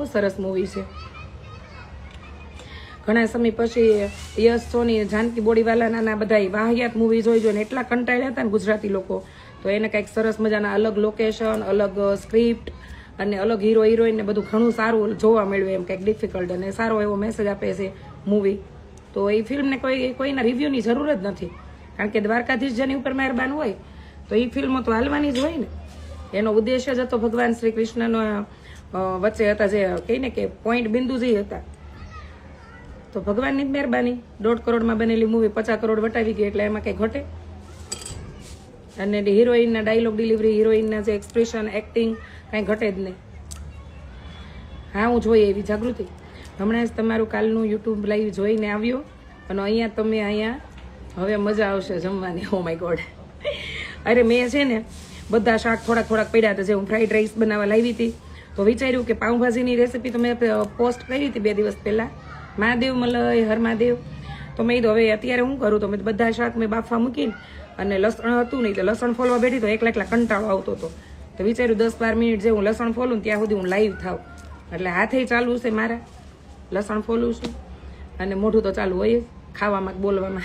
બહુ સરસ મૂવી છે. ઘણા સમય પછી યશ, સોની, જાનકી બોડીવાલાના ના બધા વાહિયાત મૂવી જોઈ જોઈને એટલા કંટાળ્યા હતા ને ગુજરાતી લોકો. તો એને કંઈક સરસ મજાના અલગ લોકેશન અલગ સ્ક્રિપ્ટ અને અલગ હીરો હિરોઈનને બધું ઘણું સારું જોવા મળ્યું એમ, કંઈક ડિફિકલ્ટ અને સારો એવો મેસેજ આપે છે મૂવી તો એ ફિલ્મને કોઈ, કોઈના રિવ્યૂની જરૂર જ નથી. કારણ કે દ્વારકાધીશ જેની ઉપર મહેરબાન હોય, તો એ ફિલ્મો તો હાલવાની જ હોય ને. એનો ઉદ્દેશ્ય જ હતો ભગવાન શ્રી કૃષ્ણનો વચ્ચે હતા જે કહીને કે પોઈન્ટ બિંદુજી હતા. તો ભગવાનની જ મહેરબાની, દોઢ કરોડમાં બનેલી મૂવી પચાસ કરોડ વટાવી ગઈ એટલે એમાં કંઈ ઘટે? અને હિરોઈનના ડાયલોગ ડિલિવરી હિરોઈનના જે એક્સપ્રેશન એક્ટિંગ કાંઈ ઘટે જ નહીં. હા, હું જોઈએ એવી જાગૃતિ. હમણાં જ તમારું કાલનું યુટ્યુબ લાઈવ જોઈને આવ્યો, અને અહીંયા તમે અહીંયા, હવે મજા આવશે જમવાની. ઓ માય ગોડ અરે, મેં છે ને બધા શાક થોડાક થોડાક પડ્યા હતા, જે હું ફ્રાઈડ રાઈસ બનાવવા લાવી હતી. તો વિચાર્યું કે પાઉંભાજીની રેસીપી તો મેં પોસ્ટ કરી હતી બે દિવસ પહેલાં. મહાદેવ મલય હર મહાદેવ તો મેં કીધું, હવે અત્યારે હું કરું? તો મેં બધા શાક મેં બાફવા મૂકીને અને લસણ હતું નહીં તો લસણ ફોલવા બેઠી તો એકલા એકલા કંટાળો આવતો હતો. તો વિચાર્યું દસ બાર મિનિટ જે હું લસણ ફોલું ત્યાં સુધી હું લાઈવ થાવ. એટલે હાથે ચાલવું છે મારા. લસણ ફોલું છું. અને મોઢું તો ચાલુ હોય ખાવામાં બોલવામાં.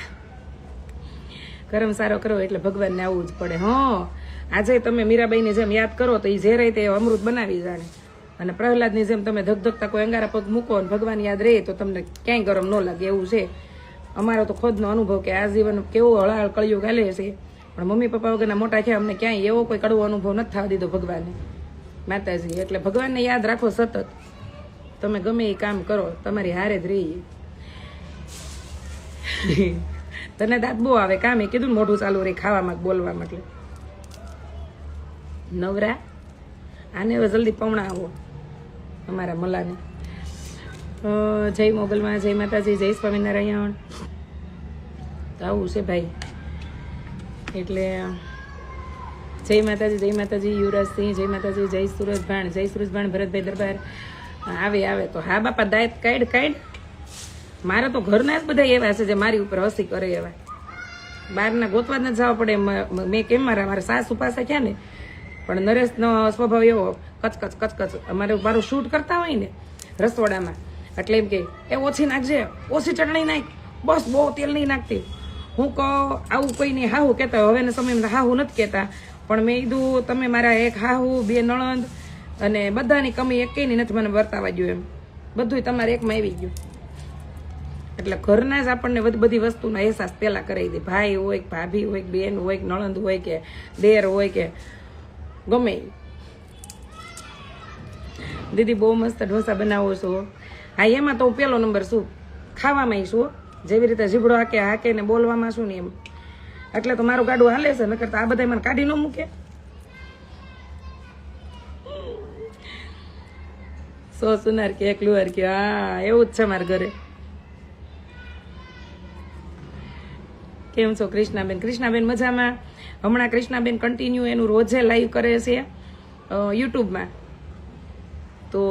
કરમ સારો કરો એટલે ભગવાનને આવવું જ પડે. હં. આજે તમે મીરાબાઈની જેમ યાદ કરો તો એ રહે તે અમૃત બનાવી જાણે. અને પ્રહલાદની જેમ તમે ધગધગતા કોઈ અંગારા પગ મૂકો અને ભગવાન યાદ રહે તો તમને ક્યાંય ગરમ ન લાગે એવું છે. અમારો તો ખોદનો અનુભવ કે આ જીવન કેવો હળાહળ કળિયુગ હાલે છે. પણ મમ્મી પપ્પા વગરના મોટા છે અમને ક્યાંય એવો કોઈ કડવો અનુભવ નથી થવા દીધો ભગવાને માતાજી, એટલે ભગવાનને યાદ રાખો સતત. તમે ગમે એ કામ કરો, તમારી હારે જ રહીએ. તને દાંત બહુ આવે કામ. એ કીધું મોઢું ચાલુ રહી ખાવામાં કે બોલવામાં એટલે નવરા? આને જલ્દી પવણા આવો, અમારા મલાને. જય મોગલમાં, જય માતાજી, જય સ્વામિનારાયણ. તો આવું છે ભાઈ. એટલે, જય માતાજી જય માતાજી, યુવરાજસિંહ, જય માતાજી, જય સુરજભાણ જય સુરજભાણ ભરતભાઈ દરબાર. આવે આવે તો. હા, બાપા દાયત કાઢ કાઢ. મારા તો ઘરના જ બધા એવા છે જે મારી ઉપર હસી કરે એવા. બહારના ગોતવા જ ન જવા પડે. મ- કેમ મારા મારા સાસુ પાસે ક્યાં ને? પણ નરેશનો સ્વભાવ એવો, કચકચ કચકચ. અમારે મારું શૂટ કરતા હોય ને રસોડામાં, એટલે એમ કે, એ ઓછી નાખજે, ઓછી ચટણી નાખ. બસ બહુ તેલ નહીં નાખતી. હું કહો, આવું કોઈ નહીં હાહુ કહેતા હોય. હવેના સમયમાં હાહુ નથી કહેતા. પણ મેં કીધું તમે મારા એક હાહુ, બે નણંદ અને બધાની કમી એકેયની નથી મને વર્તાવા ગયું એમ. બધું તમારે એકમાં આવી ગયું. એટલે ઘરના જ આપણને બધી વસ્તુનો અહેસાસ પહેલા કરાવી દે. ભાઈ હોય કે ભાભી હોય બેન હોય કે નણંદ હોય કે દેર હોય કે ગમે. દીદી બહુ મસ્ત ઢોસા બનાવો છો. હા, એમાં તો હું પહેલો નંબર શું ખાવામાં શું જેવી રીતે જીબડો હાકે હાકે ને બોલવામાં શું ને એમ. એટલે તો મારું ગાડું હાલે છે, નકર તો આ બધા મને કાઢી ન મૂકે. સો, સુનાર કે એકલું હાર કે, હા, એવું જ છે મારા ઘરે. કેમ છો કૃષ્ણાબેન? કૃષ્ણાબેન મજામાં? હમણાં કૃષ્ણાબેન કન્ટિન્યુ એનું રોજે લાઈવ કરે છે યુટ્યુબમાં. તો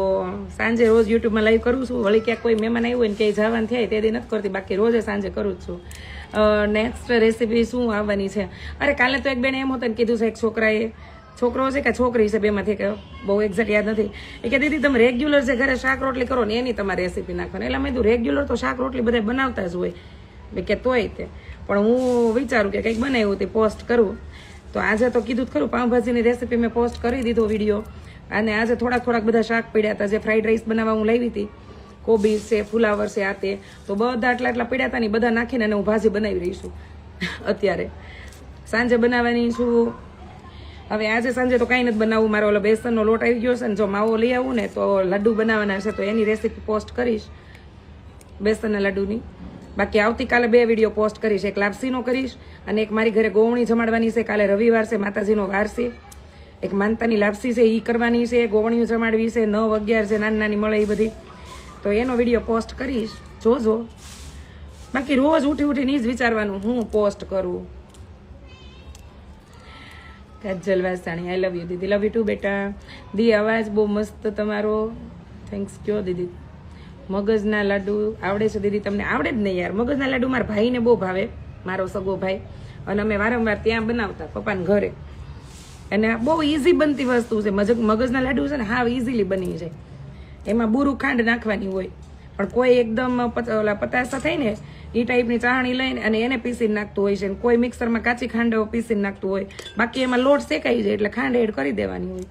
સાંજે રોજ યુટ્યુબમાં લાઈવ કરું છું. વળી ક્યાંક કોઈ મહેમાન આવ્યું હોય ને ક્યાંય જવાનું થાય તે નથી કરતી. બાકી રોજે સાંજે કરું જ છું. નેક્સ્ટ રેસીપી શું આવવાની છે? અરે કાલે તો એક બેન એમ હતું ને કીધું છે એક છોકરાએ, છોકરો છે કે છોકરી છે બેમાંથી કે બહુ એક્ઝેક્ટ યાદ નથી. એ કે દીદી તમે રેગ્યુલર જે ઘરે શાક રોટલી કરો ને એની તમારે રેસીપી નાખવાની. એટલે મેં કીધું રેગ્યુલર તો શાક રોટલી બધા બનાવતા જ હોય. કે, તોય તે. પણ હું વિચારું કે કંઈક બનાવ્યું તે પોસ્ટ કરું. તો આજે તો કીધું ખરું, પાઉંભાજીની રેસીપી મેં પોસ્ટ કરી દીધો વીડિયો અને આજે થોડાક થોડાક બધા શાક પડ્યા હતા, જે ફ્રાઈડ રાઈસ બનાવવા હું લાવી હતી. કોબી છે, ફુલાવર છે, આ તે. તો બધા આટલા આટલા પડ્યા હતા ને બધા નાખીને હું ભાજી બનાવી રહી અત્યારે. સાંજે બનાવવાની છું. હવે આજે સાંજે તો કાંઈ નથી બનાવવું. મારો ઓલો બેસનનો લોટ આવી ગયો છે ને જો માવો લઈ આવું ને તો લડ્ડુ બનાવવાના છે, તો એની રેસીપી પોસ્ટ કરીશ. બેસનના લડ્ડુની બાકી આવતીકાલે બે વીડિયો પોસ્ટ કરીશ. એક લાપસીનો કરીશ અને એક મારી ઘરે ગોવણી જમાડવાની છે. કાલે રવિવાર છે, માતાજીનો વાર છે. એક માનતાની લાપસી છે એ કરવાની છે, ગોવણીઓ જમાડવી છે, નવ અગિયાર છે નાની નાની મળે એ બધી. તો એનો વીડિયો પોસ્ટ કરીશ. જોજો. બાકી રોજ ઉઠી ઉઠીને જ વિચારવાનું, હું પોસ્ટ કરું? Kajal Vasani I love you Didi. Love you too બેટા. દી, અવાજ બહુ મસ્ત તમારો. થેન્ક્સ કયો, દીદી. મગજના લાડુ આવડે છે દીદી, તમને આવડે જ નહીં યાર. મગજના લાડુ મારા ભાઈને બહુ ભાવે, મારો સગો ભાઈ. અને અમે વારંવાર ત્યાં બનાવતા, પપ્પાના ઘરે. અને બહુ ઇઝી બનતી વસ્તુ છે. મજગ મગજના લાડુ છે ને હા ઇઝીલી બની જાય. એમાં બુરું ખાંડ નાખવાની હોય. પણ કોઈ એકદમ ઓલા પતાસા થાય ને એ ટાઈપની ચાહણી લઈને અને એને પીસીને નાખતું હોય છે. કોઈ મિક્સરમાં કાચી ખાંડ પીસીને નાખતું હોય. બાકી એમાં લોટ શેકાઈ જાય એટલે ખાંડ એડ કરી દેવાની હોય.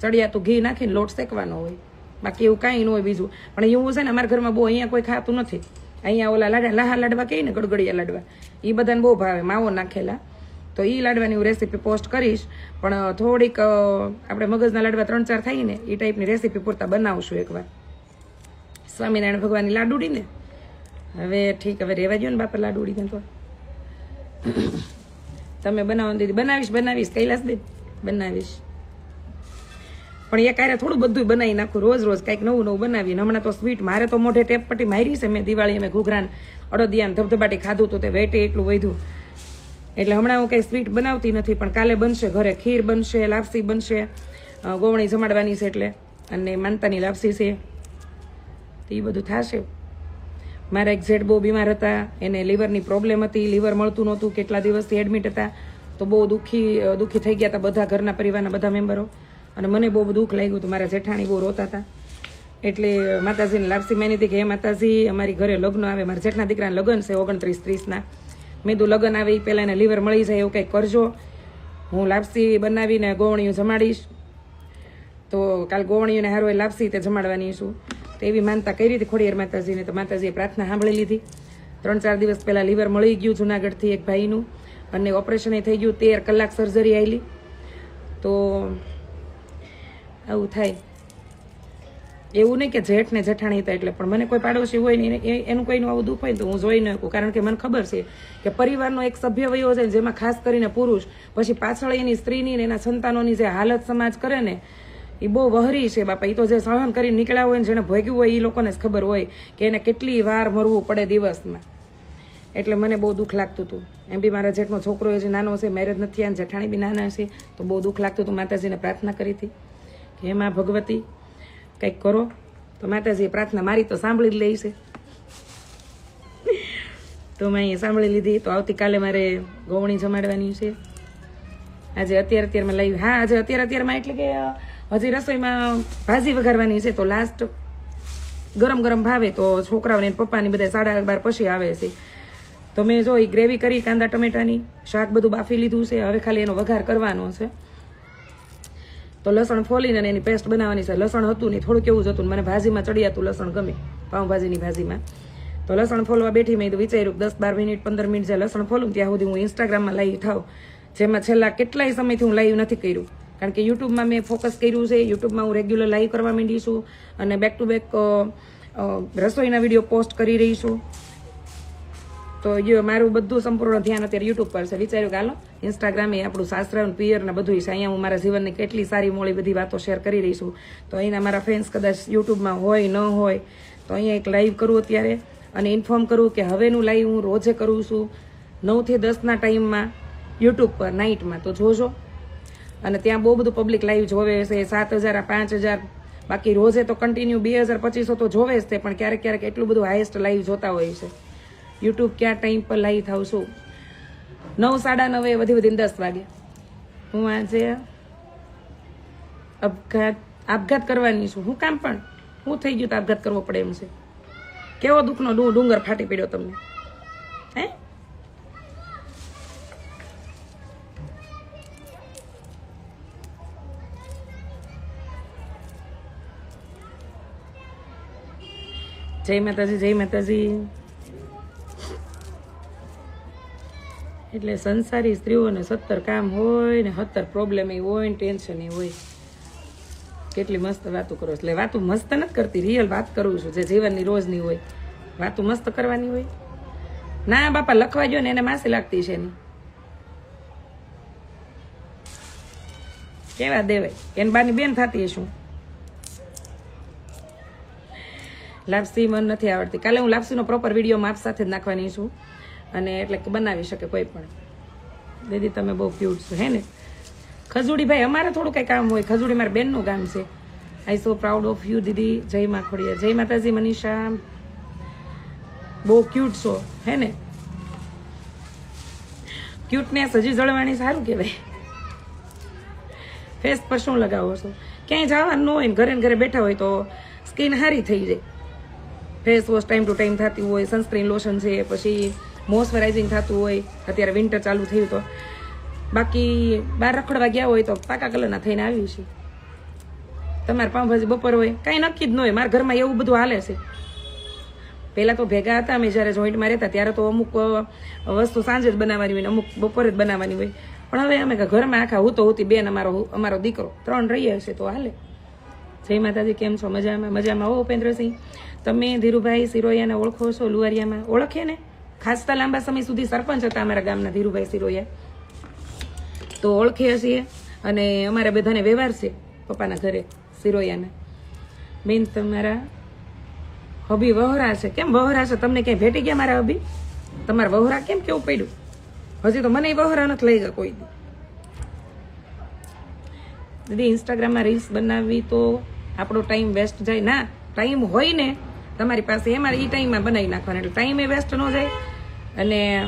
ચડિયાતું ઘી નાખીને લોટ શેકવાનો હોય. બાકી એવું કાંઈ ન હોય બીજું. પણ એવું છે ને, અમારા ઘરમાં બહુ અહીંયા કોઈ ખાતું નથી. અહીંયા ઓલા લાડા, લાહા લાડવા કહીએ ને, ગડગડિયા લાડવા. એ બધાને બહુ ભાવે, માવો નાખેલા. તો એ લાડવાની હું રેસીપી પોસ્ટ કરીશ. પણ થોડીક આપણે મગજના લાડવા ત્રણ ચાર થાય ને એ ટાઈપની રેસીપી પૂરતા બનાવશું એકવાર. સ્વામિનારાયણ ભગવાનની લાડુડી ને? હવે ઠીક, હવે રેવા દો ને બાપા લાડુડી ને તો. તમે બનાવો દીદી. બનાવીશ બનાવીશ. કૈલાસ બેન, બનાવીશ. પણ એ કારે થોડું બધું બનાવી નાખું, રોજ રોજ કંઈક નવું નવું બનાવીને. હમણાં તો સ્વીટ મારે તો મોઢે ટેપ પટ્ટી મારી છે મેં દિવાળી, અમે ઘૂઘરાન અડદિયાન ધબધબાટી ખાધું તો તે વેટે એટલું વધ્યું. એટલે હમણાં હું કંઈ સ્વીટ બનાવતી નથી, પણ કાલે બનશે, ઘરે ખીર બનશે, લાપસી બનશે ગોવણી જમાડવાની છે એટલે. અને માનતાની લાપસી છે. એ બધું થશે. મારા એક બહુ બીમાર હતા, એને લીવરની પ્રોબ્લેમ હતી, લીવર મળતું નહોતું, કેટલા દિવસથી એડમિટ હતા. તો બહુ દુઃખી દુઃખી થઈ ગયા હતા બધા ઘરના પરિવારના બધા મેમ્બરો અને મને બહુ દુઃખ લાગ્યું હતું. મારા જેઠાણી બહુ રોતા હતા. એટલે માતાજીને લાપસી માની હતી કે હે માતાજી, અમારી ઘરે લગ્ન આવે. મારા જેઠના દીકરાના લગ્ન છે ઓગણત્રીસ ત્રીસના. મેં તું લગ્ન આવે એ પહેલાં એને લીવર મળી જાય એવું કંઈક કરજો. હું લાપસી બનાવીને ગોવણીઓ જમાડીશ. તો કાલ ગોવણીઓને હારો એ લાપસી તે જમાડવાની છું. તો એવી માનતા કરી હતી ખોડિયાર માતાજીને. તો માતાજીએ પ્રાર્થના સાંભળી લીધી. ત્રણ ચાર દિવસ પહેલાં લીવર મળી ગયું જુનાગઢથી એક ભાઈનું. અને ઓપરેશન એ થઈ ગયું. તેર કલાક સર્જરી આવેલી તો આવું થાય. એવું નહીં કે જેઠ ને જેઠાણી હતા એટલે, પણ મને કોઈ પાડોશી હોય નહીં એનું કોઈનું આવું દુઃખ હોય તો હું જોઈ ન શકું, કારણ કે મને ખબર છે કે પરિવારનો એક સભ્ય વયો છે જેમાં ખાસ કરીને પુરુષ, પછી પાછળ એની સ્ત્રીની ને એના સંતાનોની જે હાલત સમાજ કરે ને એ બહુ વહરી છે બાપા એ તો જે સહન કરી નીકળ્યા હોય ને જેને ભોગ્યું હોય એ લોકોને જ ખબર હોય કે એને કેટલી વાર મરવું પડે દિવસમાં. એટલે મને બહુ દુઃખ લાગતું હતું. એમ બી મારા જેઠનો છોકરો હજી નાનો છે મેરેજ નથી આને જેઠાણી બી નાના છે, તો બહુ દુઃખ લાગતું હતું માતાજીને પ્રાર્થના કરી હતી. હે માં ભગવતી, કંઈક કરો. તો માતાજીએ પ્રાર્થના મારી તો સાંભળી જ લે છે. તો મેં અહીંયા સાંભળી લીધી. તો આવતીકાલે મારે ગોવણી જમાડવાની છે. આજે અત્યારે અત્યારમાં લાવી હા, આજે અત્યારે અત્યારમાં એટલે કે હજી રસોઈમાં ભાજી વઘારવાની છે. તો લાસ્ટ ગરમ ગરમ ભાવે તો છોકરાઓને પપ્પાની બધા સાડા બાર પછી આવે છે. તો મેં જો એ ગ્રેવી કરી, કાંદા, ટમેટાની શાક બધું બાફી લીધું છે. હવે ખાલી એનો વઘાર કરવાનો છે. તો લસણ ફોલીને એની પેસ્ટ બનાવવાની છે. લસણ હતું નહીં થોડુંક એવું જ હતું મને ભાજીમાં ચડિયાતું લસણ ગમે, પાઉંભાજીની ભાજીમાં. તો લસણ ફોલવા બેઠી મેં તો વિચાર્યું દસ બાર મિનિટ, પંદર મિનિટ જે લસણ ફોલું ત્યાં સુધી હું ઇન્સ્ટાગ્રામમાં લાઈવ થાવ જેમાં છેલ્લા કેટલાય સમયથી હું લાઈવ નથી કર્યું. કારણ કે યુટ્યુબમાં મેં ફોકસ કર્યું છે. યુટ્યુબમાં હું રેગ્યુલર લાઈવ કરવા માંડી છું અને બેક ટુ બેક રસોઈના વીડિયો પોસ્ટ કરી રહી છું. તો જો મારું બધું સંપૂર્ણ ધ્યાન અત્યારે યુટ્યુબ પર છે. વિચાર્યું કે હાલો ઇન્સ્ટાગ્રામ આપણું શાસ્ત્ર પિયર ને બધું છે. અહીંયા હું મારા જીવનની કેટલી સારી મોળી બધી વાતો શેર કરી રહી છું. તો અહીંના મારા ફેન્સ કદાચ યુટ્યુબમાં હોય, ન હોય, તો અહીંયા એક લાઈવ કરું અત્યારે અને ઇન્ફોર્મ કરું કે હવેનું લાઈવ હું રોજે કરું છું નવથી દસના ટાઈમમાં યુટ્યુબ પર નાઇટમાં તો જોજો. અને ત્યાં બહુ બધું પબ્લિક લાઈવ જોવે છે. સાત હજાર પાંચ હજાર. બાકી રોજે તો કન્ટિન્યુ બે હજાર પચીસો તો જોવે જ તે પણ ક્યારેક ક્યારેક એટલું બધું હાઈએસ્ટ લાઈવ જોતા હોય છે. યુટ્યુબ ક્યાં ટાઈમ પર લાઈવ થાવ છું? નવ, સાડા નવે વધી વધીને દસ વાગે. હું આજે આપઘાત આપઘાત કરવાની છું. હું કામ પણ? હું થઈ ગયું તો આપઘાત કરવો પડે એમ છે. કેવો દુઃખનો ડુંગર ફાટી પડ્યો તમને? હે? જય માતાજી જય માતાજી. એટલે સંસારી સ્ત્રીઓને સત્તર કામ હોય ને સત્તર પ્રોબ્લેમ એ હોય ને ટેન્શન એ હોય. કેટલી મસ્ત વાતો કરો. એટલે વાતો મસ્ત નથી કરતી રિયલ વાત કરું છું, જે જીવનની રોજની હોય. વાતો મસ્ત કરવાની હોય. ના, બાપા, લખવા ગયો ને, એને માસી લાગતી છે નહીં કેવા દેવાય? એન બાની બેન થતી શું લાપસી મને નથી આવડતી. કાલે હું લાપસીનો પ્રોપર વીડિયો માપ સાથે જ નાખવાની છું. અને એટલે કે બનાવી શકે કોઈ પણ. દીદી, તમે બહુ ક્યુટ છો, હે ને? ખજૂડી ભાઈ અમારે થોડું કંઈ કામ હોય. ખજૂડી મારા બેનનું કામ છે. I so proud of you દીદી. જય માખોડિયા જય માતાજી, મનીષા. બહુ ક્યુટ છો, હે ને? ક્યુટનેસ હજી જળવાની સારું કહેવાય. ફેસ પર શું લગાવો છો? ક્યાંય જવાનું હોય ને ઘરે ઘરે બેઠા હોય તો સ્કિન સારી થઈ જાય. Face wash time to time થતી હોય સનસ્ક્રીન લોશન છે, પછી મોઇશ્ચરાઇઝિંગ થતું હોય, અત્યારે વિન્ટર ચાલુ થયું તો. બાકી બહાર રખડવા ગયા હોય તો પાકા કલરના થઈને આવ્યું છે. તમારે પાઉંભાજી બપોર હોય, કાંઈ નક્કી જ ન હોય. મારા ઘરમાં એવું બધું હાલે છે. પહેલાં તો ભેગા હતા, અમે જ્યારે જોઈન્ટમાં રહેતા, ત્યારે તો અમુક વસ્તુ સાંજે જ બનાવવાની હોય ને અમુક બપોરે જ બનાવવાની હોય. પણ હવે અમે ઘરમાં આખા હું તો હોતી બેન અમારો અમારો દીકરો. ત્રણ રહીએ હશે તો હાલે. જય માતાજી, કેમ છો? મજામાં? મજામાં હો ઉપેન્દ્રસિંહ. તમે ધીરુભાઈ સિરોયાને ઓળખો છો, લુવારિયામાં? ઓળખે ને? ખાસ તો લાંબા સમય સુધી સરપંચ હતા અમારા ગામના ધીરુભાઈ સિરોયા તો ઓળખીએ છીએ અને અમારા બધાને વ્યવહાર છે પપ્પાના ઘરે સિરોયાને બેન, તમારા હબી વહોરા છે. કેમ વહોરા છે? તમને ક્યાંય ભેટી ગયા મારા હબી તમારા વહોરા કેમ કેવું પડ્યું? હજી તો મને વહોરા નથી લઈ ગયા કોઈ દીદી ઇન્સ્ટાગ્રામમાં રીલ્સ બનાવવી તો આપણો ટાઈમ વેસ્ટ જાય. ના ટાઈમ હોય ને, તમારી પાસે એમાં એ ટાઈમમાં બનાવી નાખવાનો. એટલે ટાઈમે વેસ્ટ ન જાય. અને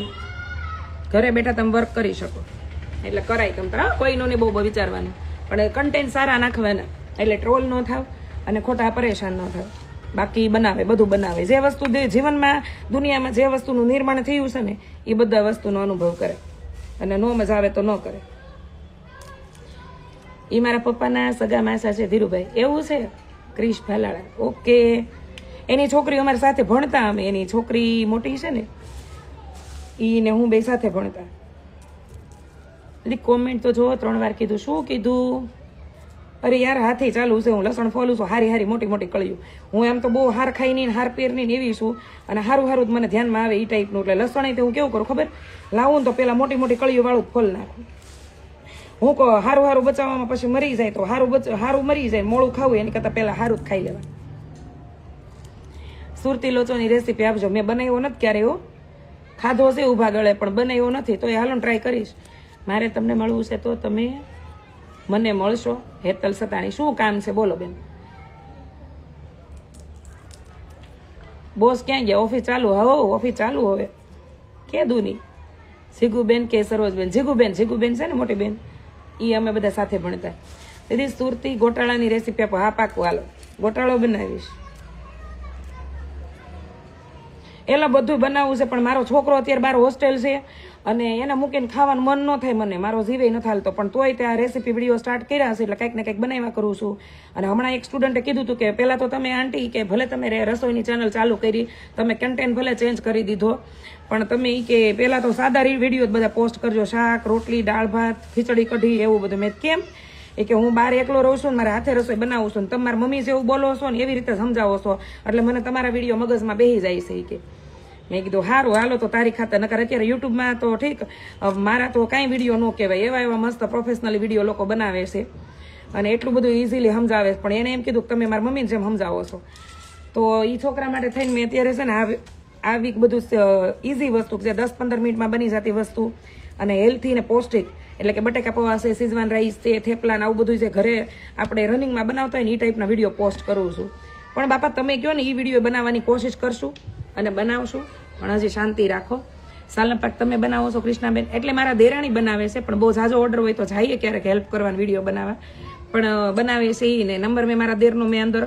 ઘરે બેઠા તમે વર્ક કરી શકો. એટલે કરાય તારા કોઈનો નહીં, બહુ વિચારવાનું. પણ કન્ટેન્ટ સારા નાખવાના. એટલે ટ્રોલ ન થાવ અને ખોટા પરેશાન ન થાવ. બાકી બનાવે, બધું બનાવે. જે વસ્તુ જીવનમાં, દુનિયામાં જે વસ્તુનું નિર્માણ થયું છે ને, એ બધા વસ્તુનો અનુભવ કરે. અને નો મજા આવે તો ન કરે. એ મારા પપ્પાના સગા માસા છે ધીરુભાઈ. એવું છે? ક્રિશ ભાલાળા. ઓકે. એની છોકરી અમારી સાથે ભણતા અમે. એની છોકરી મોટી છે ને ઈ ને હું બે સાથે ભણતા. એટલે કોમેન્ટ તો જો ત્રણ વાર કીધું, શું કીધું? અરે યાર, હાથે ચાલુ છે, હું લસણ ફોલું છું, હારી હારી મોટી મોટી કળિયું હું એમ તો બહુ હાર ખાઈ નહીં હાર પેર નહીં એવી છું. અને હારું હારું મને ધ્યાનમાં આવે એ ટાઈપનું એટલે લસણ તે હું કેવું કરું, ખબર? લાવું ને તો પેલા મોટી મોટી કળિયું વાળું ફોલ નાખું. હું કહો, હારું હારું બચાવવામાં પછી મરી જાય તો હારું બચ, હારું મરી જાય મોડું ખાવું, એની કરતાં પહેલાં હારું જ ખાઈ લેવા સુરતી લોચોની રેસીપી આપજો મેં બનાવ્યો નથી ક્યારે એવો ખાધો છે ઊભા ગળે પણ બનાવ્યો નથી, તો એ હાલો ટ્રાય કરીશ. મારે તમને મળવું છે તો તમે મને મળશો, હેતલ સતાણી. શું કામ છે? બોલો બેન. બોસ ક્યાં ગયા? ઓફિસ ચાલુ હો ઓફિસ ચાલુ હવે. કેદું નહીં જીગુબેન કે સરોજબેન. જીગુબેન જીગુબેન છે ને મોટી બેન? એ અમે બધા સાથે ભણતા. દીદી, સુરતી ગોટાળાની રેસીપી આપો. હા, પાકું, હાલો. ગોટાળો બનાવીશ. એલા બધું બનાવવું છે, પણ મારો છોકરો અત્યારે બાર હોસ્ટેલ છે અને એને મૂકીને ખાવાનું મન ન થાય મને. મારો જીવે ન હાલતો. પણ તોય ત્યાં રેસીપી વીડિયો સ્ટાર્ટ કર્યા છે એટલે કંઈક ને કંઈક બનાવ્યા કરું છું. અને હમણાં એક સ્ટુડન્ટે કીધું હતું કે પહેલાં તો તમે આંટી કે ભલે તમે રસોઈની ચેનલ ચાલુ કરી, તમે કન્ટેન્ટ ભલે ચેન્જ કરી દીધો, પણ તમે એ કે પહેલાં તો સાદા વીડિયો બધા પોસ્ટ કરજો. શાક, રોટલી, દાળ, ભાત, ખીચડી, કઢી, એવું બધું. મેં કેમ? એ કે હું બહાર એકલો રહું છું ને મારે હાથે રસોઈ બનાવું છું ને તમારા મમ્મી જેવું બોલો છો ને એવી રીતે સમજાવો છો. એટલે મને તમારા વીડિયો મગજમાં બેસી જાય છે કે. મેં કીધું સારું હાલો તો તારી ખાતે નકર અત્યારે યુટ્યુબમાં તો ઠીક મારા તો કાંઈ વીડિયો ન કહેવાય. એવા એવા મસ્ત પ્રોફેશનલ વીડિયો લોકો બનાવે છે. અને એટલું બધું ઇઝીલી સમજાવે પણ એને એમ કીધું કે તમે મારા મમ્મીને જેમ સમજાવો છો. તો એ છોકરા માટે થઈને મેં અત્યારે છે ને આ આ વીક બધું ઇઝી વસ્તુ જે દસ પંદર મિનિટમાં બની જતી વસ્તુ અને હેલ્થી ને પૌષ્ટિક એટલે કે બટેકા પૌવા છે સિઝવાન રાઈસ છે થેપલાને આવું બધું જે ઘરે આપણે રનિંગમાં બનાવતા હોય ને એ ટાઈપના વીડિયો પોસ્ટ કરું છું. પણ બાપા, તમે કહો ને એ વીડિયો બનાવવાની કોશિશ કરશું અને બનાવશું? પણ હજી શાંતિ રાખો. સાલન પાક તમે બનાવો છો, કૃષ્ણાબેન. એટલે મારા દેરાણી બનાવે છે, પણ બહુ ઝાઝો ઓર્ડર હોય તો જઈએ ક્યારેક હેલ્પ કરવાનો વીડિયો બનાવવા. પણ બનાવે છે એ ને નંબર મેં મારા દેરનો મેં અંદર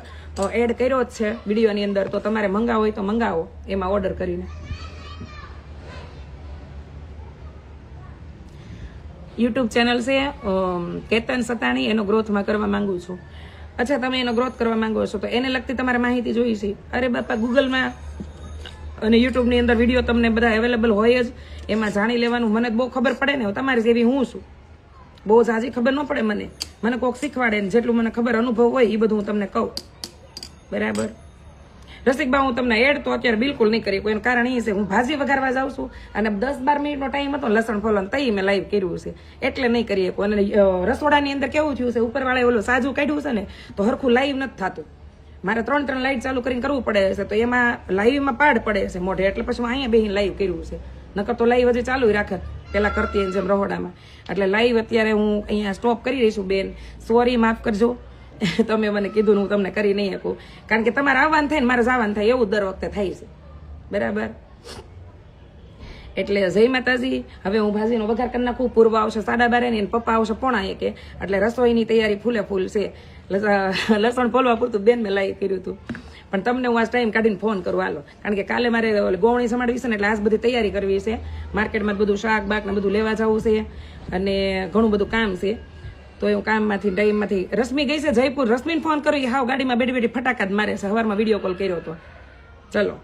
એડ કર્યો જ છે વિડીયોની અંદર. તો તમારે મંગાવો હોય તો મંગાવો, એમાં ઓર્ડર કરીને. યુટ્યુબ ચેનલ છે કેતન સતાણી, એનો ગ્રોથમાં કરવા માંગુ છું. અચ્છા, તમે એનો ગ્રોથ કરવા માંગો છો, તો એને લગતી તમારે માહિતી જોઈ છે. અરે બાપા, ગૂગલમાં અને યુટ્યુબની અંદર વીડિયો તમને બધા અવેલેબલ હોય જ. એમાં જાણી લેવાનું મને બહુ ખબર પડે ને તમારી જેવી હું છું. બહુ ઝાઝી ખબર ન પડે મને. મને કોક શીખવાડે ને જેટલું મને ખબર અનુભવ હોય એ બધું હું તમને કહું. બરાબર? રસિકબા હું તમને એડ તો અત્યારે બિલકુલ નહીં કરી એનું કારણ એ છે, હું ભાજી વઘારવા જાઉં છું અને દસ બાર મિનિટનો ટાઈમ હતો લસણ ફોલન, તઈ મેં લાઈવ કર્યું છે. એટલે નહીં કરી શકું. અને રસોડાની અંદર કેવું થયું છે, ઉપરવાળાએ ઓલું સાજુ કાઢ્યું છે ને, તો હરખું લાઈવ નથી થતું. મારે ત્રણ ત્રણ લાઈટ ચાલુ કરીને કરવું પડે છે, તો એમાં લાઈવમાં પાડ પડે છે મોઢે. એટલે પછી હું અહીંયા બેહીને લાઈવ કર્યું છે. નકર તો લાઈવ હજી ચાલુ રાખે, પેલા કરતી જેમ રહોડામાં. એટલે લાઈવ અત્યારે હું અહીંયા સ્ટોપ કરી રહી છું બેન. સોરી માફ કરજો. તમે મને કીધું હું તમને કરી નહીં શકું. કારણ કે તમારે આવવાનું થાય ને મારે જવાનું થાય એવું દર વખતે થાય છે. બરાબર? એટલે જય માતાજી, હવે હું ભાજીનો વઘાર કરી નાખું. પૂર્વ આવશે સાડા બારે ને પપ્પા આવશે પોણા એકે. એટલે રસોઈની તૈયારી ફૂલે ફૂલ છે. લસણ ફોલવા પૂરતું બેન મેં લાઈ કર્યું હતું. પણ તમને હું આ ટાઈમ કાઢીને ફોન કરું, હાલો. કારણ કે કાલે મારે ગોવણી સમાડવી છે ને એટલે આજ બધી તૈયારી કરવી છે. માર્કેટમાં બધું શાક, બાક ને બધું લેવા જવું છે. અને ઘણું બધું કામ છે. તો હું કામમાંથી ટાઈમમાંથી રશ્મિ ગઈ છે જયપુર. રશ્મિને ફોન કર્યો એ હાવ ગાડીમાં બેઠી બેઠી ફટાકા જ મારે સવારમાં વીડિયો કોલ કર્યો હતો. ચલો.